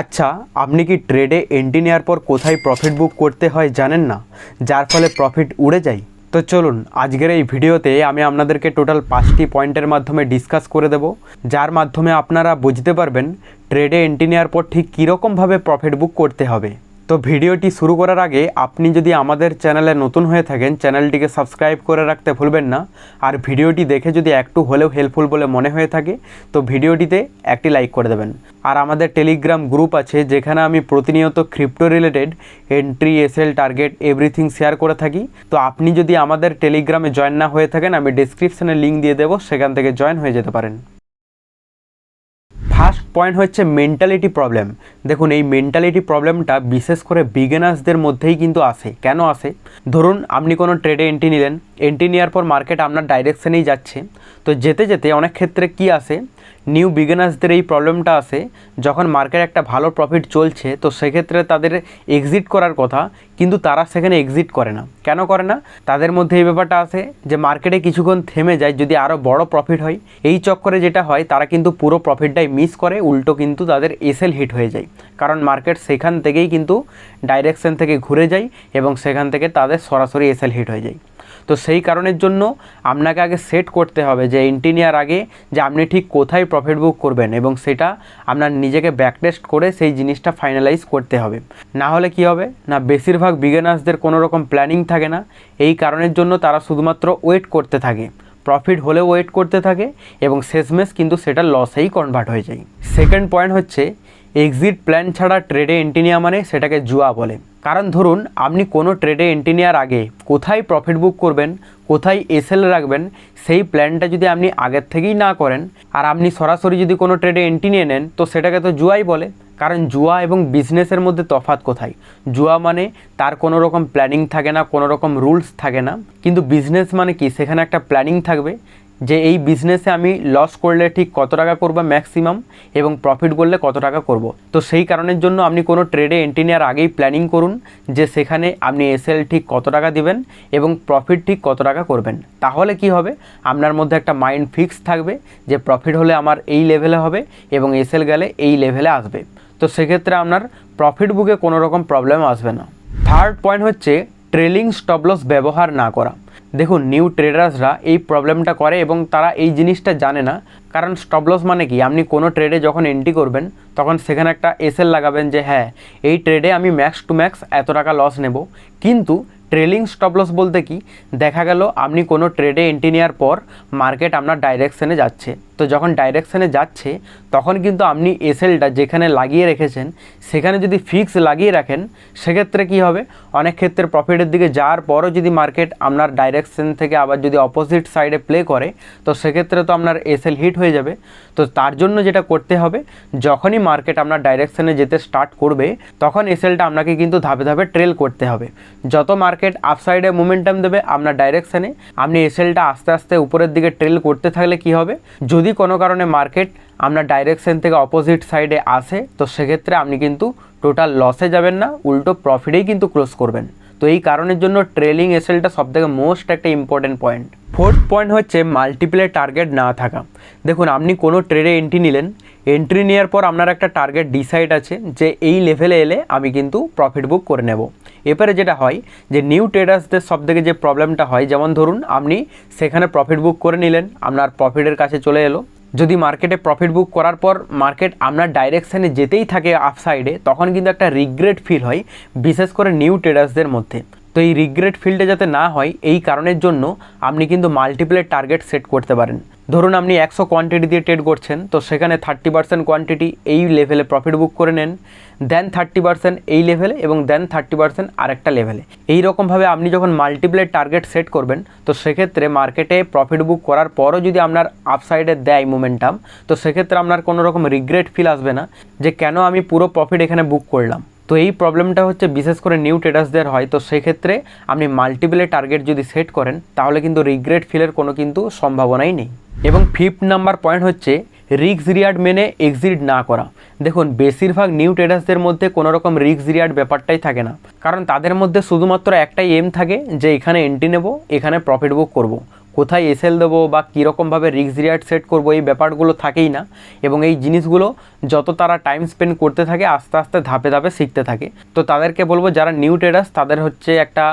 আচ্ছা আপনি কি ট্রেডে এন্ট্রি নেওয়ার পর কোথায় প্রফিট বুক করতে হয় জানেন না? যার ফলে প্রফিট উড়ে যায়? তো চলুন, আজকের এই ভিডিওতে আমি আপনাদেরকে টোটাল পাঁচটি পয়েন্টের মাধ্যমে ডিসকাস করে দেব। যার মাধ্যমে আপনারা বুঝতে পারবেন ট্রেডে এন্ট্রি নেওয়ার পর ঠিক কীরকমভাবে প্রফিট বুক করতে হবে। তো ভিডিওটি শুরু করার আগে আপনি যদি আমাদের চ্যানেলে নতুন হয়ে থাকেন, চ্যানেলটিকে সাবস্ক্রাইব করে রাখতে ভুলবেন না। আর ভিডিওটি দেখে যদি একটু হলেও হেল্পফুল বলে মনে হয়ে থাকে, তো ভিডিওটিতে একটি লাইক করে দেবেন। আর আমাদের টেলিগ্রাম গ্রুপ আছে, যেখানে আমি প্রতিনিয়ত crypto related entry S L target everything share করে থাকি। তো আপনি যদি আমাদের টেলিগ্রামে জয়েন না হয়ে থাকেন, আমি ডিসক্রিপশানে লিঙ্ক দিয়ে দেবো, সেখান থেকে জয়েন হয়ে যেতে পারেন। ফার্স্ট পয়েন্ট হচ্ছে মেন্টালিটি প্রবলেম দেখুন, এই মেন্টালিটি প্রবলেমটা বিশেষ করে বিগেনার্সদের মধ্যেই কিন্তু আসে। কেন আসে? ধরুন, আপনি কোনো ট্রেডে এন্ট্রি নিলেন এন্ট্রি নেওয়ার পর মার্কেট আপনার ডাইরেকশনেই যাচ্ছে। তো যেতে যেতে অনেক ক্ষেত্রে কি আসে? নিউ বিগিনার্সদের এই প্রবলেমটা আসে, যখন মার্কেট একটা ভালো প্রফিট চলছে, তো সেক্ষেত্রে তাদের এক্সিট করার কথা, কিন্তু তারা সেখানে এক্সিট করে না। কেন করে না? তাদের মধ্যে এই ব্যাপারটা আসে যে মার্কেটে কিছুক্ষণ থেমে যায়, যদি আরও বড় প্রফিট হয়, এই চক্করে যেটা হয়, তারা কিন্তু পুরো প্রফিটটাই মিস করে, উল্টো কিন্তু তাদের এসএল হিট হয়ে যায়। কারণ মার্কেট সেখান থেকেই কিন্তু ডাইরেকশন থেকে ঘুরে যায় এবং সেখান থেকে তাদের সরাসরি এসএল হিট হয়ে যায়। তো সেই কারণের জন্য আপনাকে আগে সেট করতে হবে যে এন্ট্রি নেওয়ার আগে যে আপনি ঠিক কোথায় প্রফিট বুক করবেন এবং সেটা আপনার নিজেকে ব্যাকটেস্ট করে সেই জিনিসটা ফাইনালাইজ করতে হবে। না হলে কি হবে? না, বেশিরভাগ বিগেনার্সদের কোনো রকম প্ল্যানিং থাকে না। এই কারণের জন্য তারা শুধুমাত্র ওয়েট করতে থাকে। প্রফিট হলেও ওয়েট করতে থাকে এবং শেষমেশ কিন্তু সেটা লসেই কনভার্ট হয়ে যায়। সেকেন্ড পয়েন্ট হচ্ছে এক্সিট প্ল্যান ছাড়া ট্রেডে এন্ট্রি নেওয়া মানে সেটাকে জুয়া বলে। কারণ ধরুন, আপনি কোনো ট্রেডে এন্ট্রি নেওয়ার আগে কোথায় প্রফিট বুক করবেন, কোথায় এসএল রাখবেন, সেই প্ল্যানটা যদি আপনি আগের থেকেই না করেন আর আপনি সরাসরি যদি কোনো ট্রেডে এন্ট্রি নিয়ে নেন, তো সেটাকে তো জুয়াই বলে। কারণ জুয়া এবং বিজনেসের মধ্যে তফাৎ কোথায়? জুয়া মানে তার কোনো রকম প্ল্যানিং থাকে না, কোনো রকম রুলস থাকে না। কিন্তু বিজনেস মানে কি? সেখানে একটা প্ল্যানিং থাকবে। যে এই বিজনেসে আমি লস করলে ঠিক কত টাকা করব ম্যাক্সিমাম এবং প্রফিট করলে কত টাকা করব? তো সেই কারণের জন্য আপনি কোনো ট্রেডে এন্ট্রি নেওয়ার আগেই প্ল্যানিং করুন যে সেখানে আপনি এসএল ঠিক কত টাকা দিবেন এবং প্রফিট ঠিক কত টাকা করবেন। তাহলে কি হবে? আপনার মধ্যে একটা মাইন্ড ফিক্স থাকবে যে প্রফিট হলে আমার এই লেভেলে হবে এবং এসএল গেলে এই লেভেলে আসবে। তো সেক্ষেত্রে আপনার প্রফিট বুকে কোনো রকম প্রবলেম আসবে না। থার্ড পয়েন্ট হচ্ছে ট্রেলিং স্টপলস ব্যবহার না করা। দেখুন নিউ ট্রেডার্সরা এই প্রবলেমটা করে এবং তারা এই জিনিসটা জানে না। কারণ স্টপলস মানে কি? আপনি কোনো ট্রেডে যখন এন্ট্রি করবেন, তখন সেখানে একটা এসএল লাগাবেন যে হ্যাঁ এই ট্রেডে আমি ম্যাক্স টু ম্যাক্স এত টাকা লস নেব। কিন্তু ট্রেলিং স্টপলস বলতে কি? দেখা গেল, আপনি কোনো ট্রেডে এন্ট্রি নেওয়ার পর মার্কেট আপনার ডাইরেকশনে যাচ্ছে। তো যখন ডাইরেকশানে যাচ্ছে, তখন কিন্তু আপনি এসএলটা যেখানে লাগিয়ে রেখেছেন, সেখানে যদি ফিক্স লাগিয়ে রাখেন, সেক্ষেত্রে কি হবে? অনেক ক্ষেত্রে প্রফিটের দিকে যাওয়ার পরও যদি মার্কেট আপনার ডাইরেকশন থেকে আবার যদি অপোজিট সাইডে প্লে করে, তো সেক্ষেত্রে তো আপনার এসএল হিট হয়ে যাবে। তো তার জন্য যেটা করতে হবে, যখনই মার্কেট আপনার ডাইরেকশানে যেতে স্টার্ট করবে, তখন এসএলটা আপনাকে কিন্তু ধাপে ধাপে ট্রেল করতে হবে। যত মার্কেট আপসাইডে মোমেন্টাম দেবে আপনার ডাইরেকশানে আপনি এসএলটা আস্তে আস্তে উপরের দিকে ট্রেল করতে থাকলে কি হবে? যদি কোনো কারণে মার্কেট আপনার ডাইরেকশন থেকে অপোজিট সাইডে আসে, তো সেক্ষেত্রে আপনি কিন্তু টোটাল লসে যাবেন না, উল্টো প্রফিটেই কিন্তু ক্লোজ করবেন। তো এই কারণের জন্য ট্রেলিং এসএলটা সবথেকে মোস্ট একটা ইম্পর্টেন্ট পয়েন্ট ফোর্থ পয়েন্ট হচ্ছে মাল্টিপ্লে টার্গেট না থাকা। দেখুন, আপনি কোনো ট্রেডে এন্ট্রি নিলেন এন্ট্রি নেওয়ার পর আপনার একটা টার্গেট ডিসাইড আছে যে এই লেভেলে এলে আমি কিন্তু প্রফিট বুক করে নেব। এরপরে যেটা হয়, যে নিউ ট্রেডার্সদের সব থেকে যে প্রবলেমটা হয়, যেমন ধরুন আপনি সেখানে প্রফিট বুক করে নিলেন, আপনার প্রফিটের কাছে চলে এলো। যদি মার্কেটে প্রফিট বুক করার পর মার্কেট আপনার ডাইরেকশানে যেতেই থাকে আপ সাইডে তখন কিন্তু একটা রিগ্রেট ফিল হয়, বিশেষ করে নিউ ট্রেডার্সদের মধ্যে। তো এই রিগ্রেট ফিল্ডে যাতে না হয়, এই কারণের জন্য আপনি কিন্তু মাল্টিপ্লের টার্গেট সেট করতে পারেন। ধরুন আপনি একশো কোয়ান্টিটি দিয়ে ট্রেড করছেন, তো সেখানে থার্টি পার্সেন্ট কোয়ান্টিটি এই লেভেলে প্রফিট বুক করে নেন দেন থার্টি পার্সেন্ট এই লেভেলে এবং দেন থার্টি পার্সেন্ট আরেকটা লেভেলে এই রকমভাবে আপনি যখন মাল্টিপ্লের টার্গেট সেট করবেন, তো সেক্ষেত্রে মার্কেটে প্রফিট বুক করার পরও যদি আপনার আপসাইডে দেয় মোমেন্টাম তো সেক্ষেত্রে আপনার কোনো রকম রিগ্রেট ফিল আসবে না যে কেন আমি পুরো প্রফিট এখানে বুক করলাম। তো এই প্রবলেমটা হচ্ছে বিশেষ করে নিউ ট্রেডার্সদের হয়। তো সেক্ষেত্রে আপনি মাল্টিপলে টার্গেট যদি সেট করেন, তাহলে কিন্তু রিগ্রেট ফিলের কোনো কিন্তু সম্ভাবনাই নেই। এবং ফিফথ নাম্বার পয়েন্ট হচ্ছে রিক্স রিয়ার্ড মেনে এক্সিট না করা। দেখুন, বেশিরভাগ নিউ ট্রেডার্সদের মধ্যে কোনো রকম রিক্স রিয়ার্ড ব্যাপারটাই থাকে না। কারণ তাদের মধ্যে শুধুমাত্র একটাই এম থাকে যে এখানে এন্ট্রি নেব, এখানে প্রফিট বুক করব। কোথায় এসএল দেবো বা কীরকমভাবে রিক্স রিয়ার্ড সেট করব, এই ব্যাপারগুলো থাকেই না। এবং এই জিনিসগুলো যত তারা টাইম স্পেন্ড করতে থাকে, আস্তে আস্তে ধাপে ধাপে শিখতে থাকে। তো তাদেরকে বলব, যারা নিউ ট্রেডার্স তাদের হচ্ছে একটা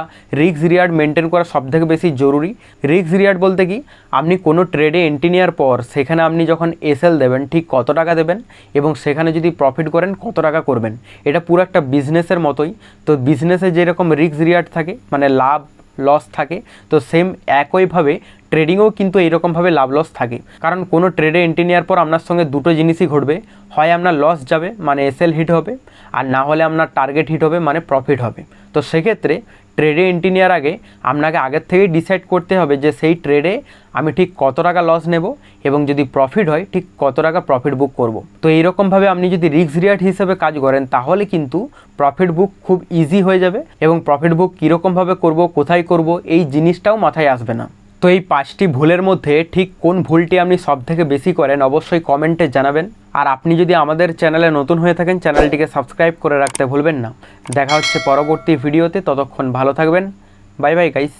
রিক্স রিয়ার্ড মেনটেন করা সবথেকে বেশি জরুরি। রিক্স রিয়ার্ড বলতে কি, আপনি কোনো ট্রেডে এন্ট্রি নেওয়ার পর, সেখানে আপনি যখন এসএল দেবেন, ঠিক কত টাকা দেবেন এবং সেখানে যদি প্রফিট করেন, কত টাকা করবেন? এটা পুরো একটা বিজনেসের মতোই। তো বিজনেসে যেরকম রিক্স রিয়ার্ড থাকে মানে লাভ লস থাকে। তো সেম একইভাবে ট্রেডিংয়েও কিন্তু এইরকমভাবে লাভ লস থাকে। কারণ কোনো ট্রেডে এন্ট্রি নেওয়ার পর আপনার সঙ্গে দুটো জিনিসই ঘটবে। হয় আপনার লস যাবে মানে এসএল হিট হবে, আর না হলে আপনার টার্গেট হিট হবে মানে প্রফিট হবে। তো সেক্ষেত্রে ট্রেডে এন্ট্রি নেওয়ার আগে আপনাকে আগের থেকেই ডিসাইড করতে হবে যে সেই ট্রেডে আমি ঠিক কত টাকা লস নেব এবং যদি প্রফিট হয়, ঠিক কত টাকা প্রফিট বুক করব। তো এইরকমভাবে আপনি যদি রিক্স রিয়ার্ড হিসেবে কাজ করেন, তাহলে কিন্তু প্রফিট বুক খুব ইজি হয়ে যাবে এবং প্রফিট বুক কীরকমভাবে করব, কোথায় করব, এই জিনিসটাও মাথায় আসবে না। তো এই পাঁচটি ভুলের মধ্যে ঠিক কোন ভুলটি আপনি সব থেকে বেশি করেন অবশ্যই কমেন্টে জানাবেন। আর আপনি যদি আমাদের চ্যানেলে নতুন হয়ে থাকেন, চ্যানেলটিকে সাবস্ক্রাইব করে রাখতে ভুলবেন না। দেখা হচ্ছে পরবর্তী ভিডিওতে, ততক্ষণ ভালো থাকবেন। Bye bye guys